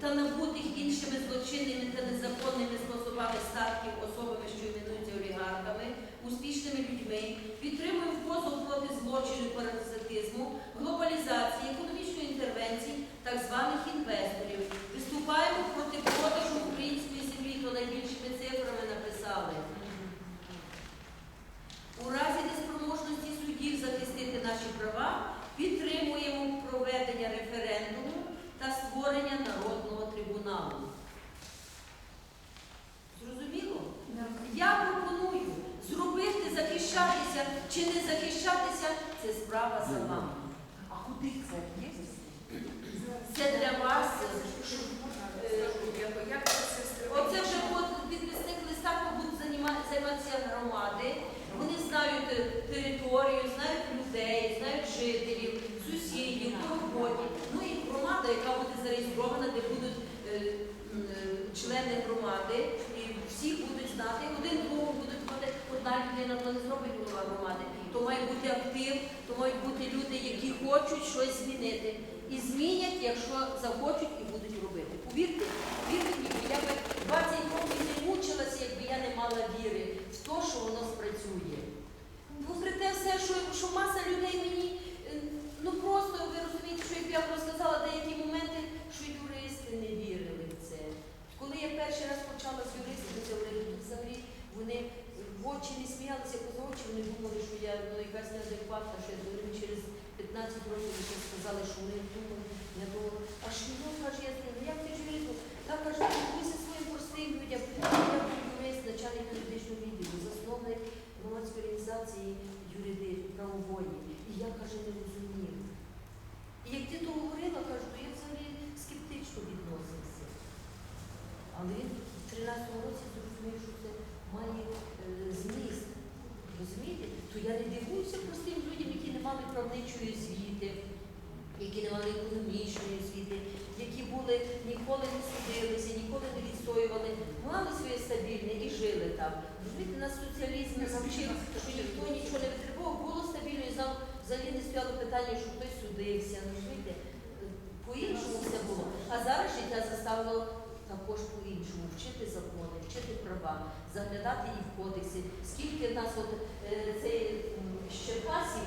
та набутих іншими злочинними та незаконними способами статків особами, що іменуються олігархами, успішними людьми, підтримуємо позов проти злочину паразитизму, глобалізації, економічної інтервенції так званих інвесторів. Виступаємо проти продажу української землі, то найбільшими цифрами написали. У разі неспроможності судів захистити наші права, підтримуємо проведення референдуму та створення народного трибуналу. Зрозуміло? Я пропоную зробити, захищатися чи не захищатися це справа за вами. А куди це є? Це для вас. щоб, е, Як це все Оце вже по підписних листах будуть заніма- займатися громади. Вони знають е, територію, знають людей, знають жителів, сусідів, по роботі. Ну і громада, яка буде зареєстрована, де будуть е, м, е, члени громади, і всі будуть знати, один другого будуть знати, одна людина то не зробить голова громади. То має бути актив, то мають бути люди, які хочуть щось змінити. І змінять, якщо захочуть і будуть робити. Повірте, вірте мені, бо я би 20 років не мучилася, якби я не мала віри в те, що воно спрацює. Попри те все, що, що маса людей мені, е, ну просто ви розумієте, що як я вам розказала деякі моменти, що юристи не вірили в це. Коли я перший раз почала з юристами це говорити, то взагалі вони в очі не сміялися, поза очі вони думали, що я ну, якась неадекватна, що я думаю, через 15 років вже вони я думала, а що ну, каже, я знаю, як ти ж юрист? Так каже, зі своїм простим людям. Я юрист, начальник юридичного відділу, засновник громадської організації юриди правової. І я каже, не розумів. І як ти то говорила, кажу, то я взагалі скептично відносився. Але він в 13-му році зрозумів, що це має е, зміст. Розумієте? То я не дивуюся простим людям, які не мали правничої освіти, які не мали економічної освіти, які були ніколи не судилися, ніколи не відстоювали, мали своє стабільне і жили там. Розумієте, нас соціалізм навчив, що ніхто нічого не витребував, було стабільно і знав, взагалі не стояло питання, що хтось судився. Розумієте, по-іншому все було. А зараз життя заставило також по-іншому вчити закони, вчити права, заглядати і в кодекси. Скільки нас от е, цей м, з Черкасів,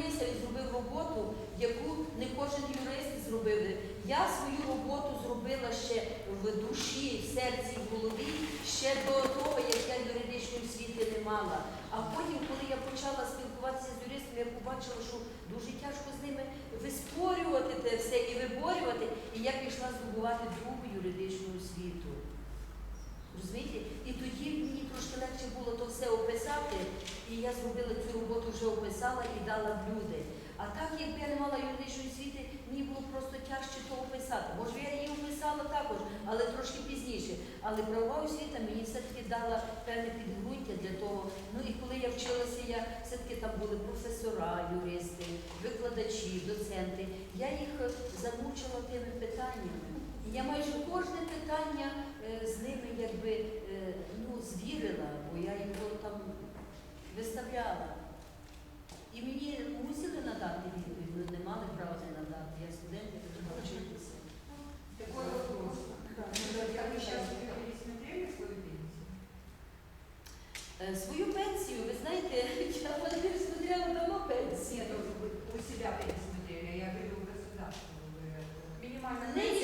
а він зробив роботу, яку не кожен юрист зробив. Я свою роботу зробила ще в душі, в серці, в голові, ще до того, як я юридичної освіти не мала. А потім, коли я почала спілкуватися з юристами, я побачила, що дуже тяжко з ними виспорювати те все і виборювати. І я пішла здобувати другу юридичну освіту. Розумієте? І тоді мені трошки легше було то все описати, і я зробила цю роботу, вже описала і дала в люди. А так, якби я не мала юридичної освіти, мені було просто тяжче то описати. Може, я її описала також, але трошки пізніше. Але правова освіта мені все-таки дала певне підґрунтя для того. Ну і коли я вчилася, я все-таки там були професора, юристи, викладачі, доценти. Я їх е, замучила тими питаннями. І я майже кожне питання е, з ними якби е, ну, звірила, бо я його там виставляла. І мені мусили надати відповідь, але не мали права не надати. Я студент, я хотіла вчитися. Такой вопрос. А вы сейчас пересмотрели свою пенсию? Е, Свою пенсію, ви знаєте, я не пересмотрела давно пенсію. Нет, вы у себя пересмотрели, а я говорю у государства. Вы это-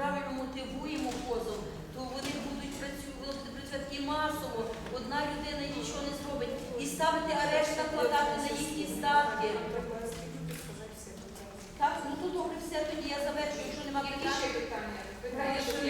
правильно мотивуємо позов, то вони будуть працювати працювати масово, одна людина нічого не зробить. І ставити арешт накладати на їхні статки. Так, ну то добре все тоді я завершую, якщо немає питання.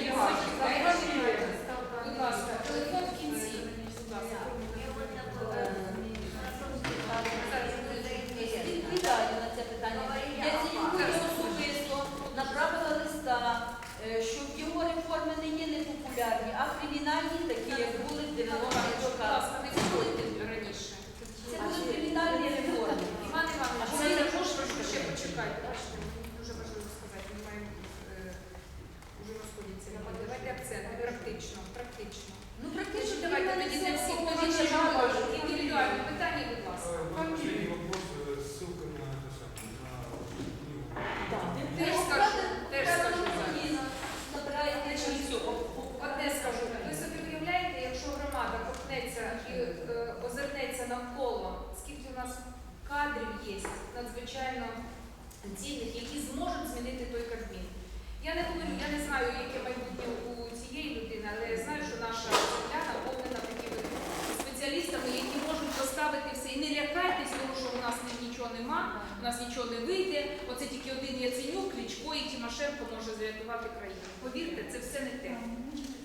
нема, у нас нічого не вийде. Оце тільки один Яценюк, Кличко і Тимошенко може зрятувати країну. Повірте, це все не те.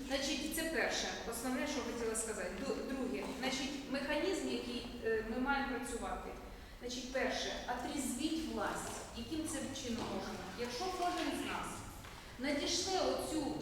Значить, це перше, основне, що хотіла сказати. Друге, значить, механізм, який е, ми маємо працювати. Значить, перше, отрізвіть власть, яким це чином можна. Якщо кожен з нас надійшли оцю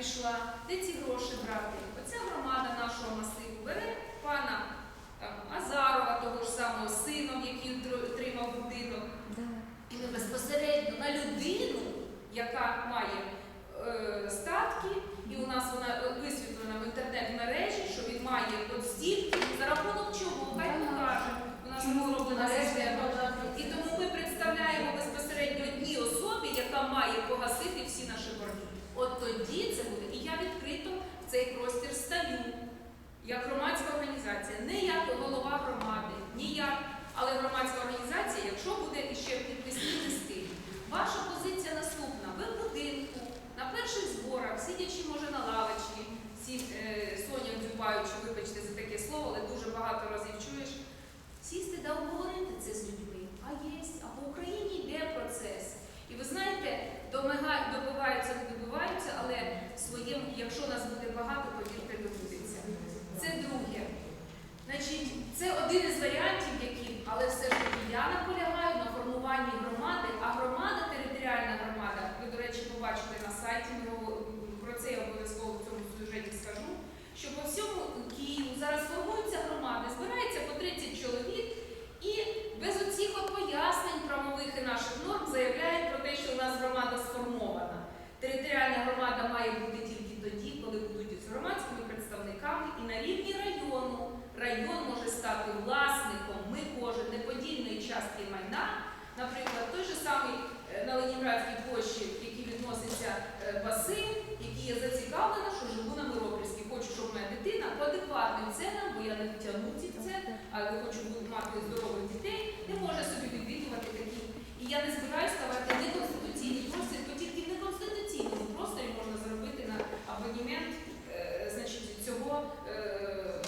пішла, де ці гроші брати. Оця громада нашого масиву бере пана там, Азарова, того ж самого сином, який отримав будинок. І ми безпосередньо на людину, яка має е, статки, і у нас вона е, висвітлена в інтернет-мережі, що він має подстіль, за рахунок чого, хай покаже. У нас зроблена система. От тоді це буде. І я відкрито в цей простір стаю, як громадська організація, не як голова громади, ніяк, але громадська організація, якщо буде іще підписні листи, ваша позиція наступна. Ви в будинку, на перших зборах, сидячи, може, на лавочці, сі, е, Соня Дзюбаючи, вибачте за таке слово, але дуже багато разів чуєш, сісти та обговорити це з людьми. А є. Не втягнуті в це, але хочу мати здорових дітей, не може собі відвідувати такі. І я не збираюся ставати неконституційний простір, бо тільки в неконституційному просторі можна зробити на абонемент е, значить, цього е,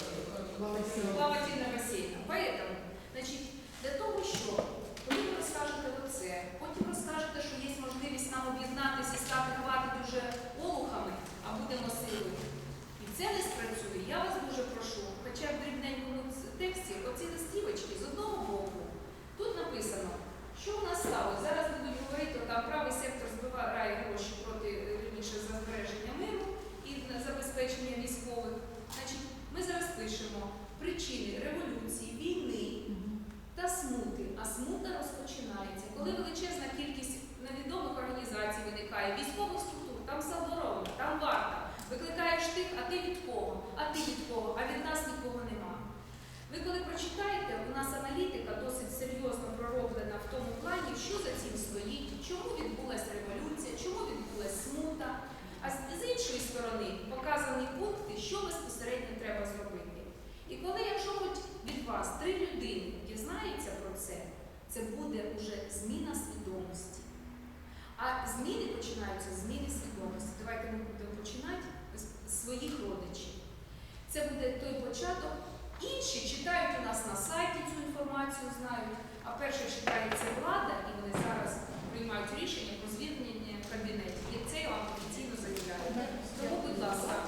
плавательного басейна. Поэтому, значить, для того, що коли ви розкажете оце, потім розкажете, що є можливість нам об'єднатися і стати хватить уже олухами, а будемо силою. І це не спрацює. Я вас дуже прошу, хоча б в дрібненькому ц- тексті, оці листівочки з одного боку. Тут написано, що в нас сталося. Зараз будуть говорити, там правий сектор збирає гроші проти е, вірніше за збереження миру і на забезпечення військових. Значить, ми зараз пишемо причини революції, війни та смути. А смута розпочинається, коли величезна кількість невідомих організацій виникає, військових структур, там самооборона, там варта. Викликаєш а ти від кого? А ти від кого? А від нас нікого нема. Ви коли прочитаєте, у нас аналітика досить серйозно пророблена в тому плані, що за цим стоїть, чому відбулася революція, чому відбулася смута. А з іншої сторони показані пункти, що безпосередньо треба зробити. І коли, якщо хоч від вас три людини дізнаються про це, це буде вже зміна свідомості. А зміни починаються зміни свідомості. Давайте ми будемо починати своїх родичів. Це буде той початок. Інші читають у нас на сайті цю інформацію, знають, а перше читається влада, і вони зараз приймають рішення про звільнення кабінетів. І це я вам офіційно заявляю. Тому, будь ласка.